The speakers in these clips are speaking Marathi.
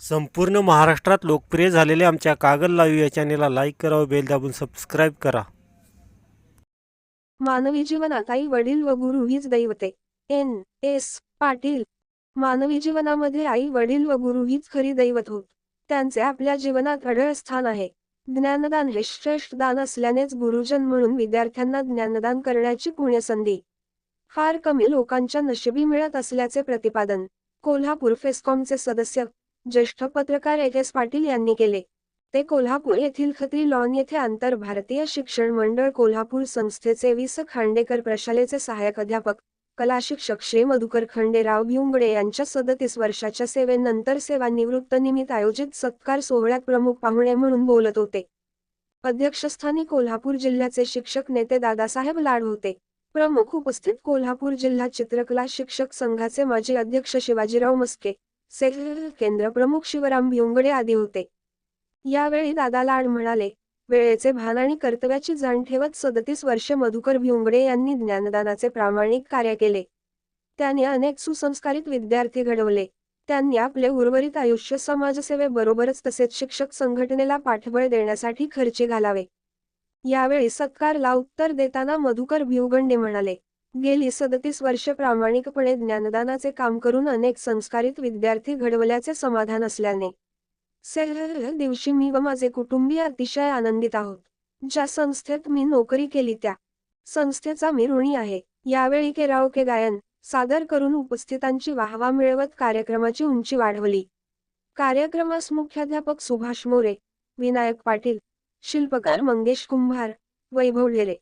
संपूर्ण महाराष्ट्रात लोकप्रिय झालेल्या आमच्या कागल लाईव्ह या चॅनेलला लाईक करा व बेल दाबून सबस्क्राईब करा. मानवी जीवनात आई वडील व गुरु हीच दैवते. एन. एस. पाटील. मानवी जीवनामध्ये आई वडील व गुरु हीच खरी दैवत होत. त्यांचे आपल्या जीवनात अढळ स्थान आहे. ज्ञानदान हे श्रेष्ठ दान असल्यानेच गुरुजन म्हणून विद्यार्थ्यांना ज्ञानदान करण्याची पुण्यसंधी. फार कमी लोकांच्या नशिबी मिळत असल्याचे प्रतिपादन कोल्हापूर फेस्कॉमचे सदस्य ज्येष्ठ पत्रकार एच एस. पाटील यांनी केले. ते कोल्हापूर येथील खत्री लॉन येथे आंतर भारतीय शिक्षण मंडळ कोल्हापूर संस्थेचे वीस खांडेकर प्रशालेचे सहाय्यक अध्यापक कला शिक्षक श्री. मधुकर खंडेराव भिवंगडे यांच्या सदतीस वर्षाच्या सेवेनंतर सेवानिवृत्तनिमित्त आयोजित सत्कार सोहळ्यात प्रमुख पाहुणे म्हणून बोलत होते. अध्यक्षस्थानी कोल्हापूर जिल्ह्याचे शिक्षक नेते दादासाहेब लाड होते. प्रमुख उपस्थित कोल्हापूर जिल्हा चित्रकला शिक्षक संघाचे माजी अध्यक्ष शिवाजीराव मस्के सेल केंद्र प्रमुख शिवराम भिवंगडे आदी होते. यावेळी दादा लाड म्हणाले वेळेचे भान आणि कर्तव्याची जाण ठेवत सदतीस वर्षे मधुकर भिवंगडे यांनी ज्ञानदानाचे प्रामाणिक कार्य केले. त्यांनी अनेक सुसंस्कारित विद्यार्थी घडवले. त्यांनी आपले उर्वरित आयुष्य समाजसेवेबरोबरच तसेच शिक्षक संघटनेला पाठबळ देण्यासाठी खर्चे घालावे. यावेळी सत्कारला उत्तर देताना मधुकर भिवगंडे म्हणाले गेली सदतीस वर्षे प्रामाणिकपणे ज्ञानदानाचे काम करून अनेक संस्कारित विद्यार्थी घडवल्याचे समाधान असल्याने सेहर दिवशी मी व माझे कुटुंबीय अतिशय आनंदित आहोत. ज्या संस्थेत मी नोकरी केली त्या संस्थेचा मी ऋणी आहे. यावेळी केराओके गायन सादर करून उपस्थितांची वाहवा मिळवत कार्यक्रमाची उंची वाढवली. कार्यक्रमास मुख्याध्यापक सुभाष मोरे विनायक पाटील शिल्पकार मंगेश कुंभार वैभव ढेरे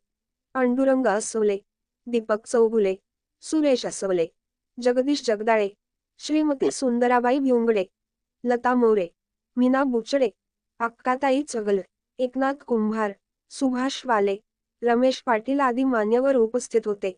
पांडुरंग असोले दीपक चौगुले सुरेश असवले जगदीश जगदाळे श्रीमती सुंदराबाई भिवंगडे लता मोरे मीना बुचडे अक्काताई चगल एकनाथ कुंभार सुभाष वाले रमेश पाटील आदी मान्यवर उपस्थित होते.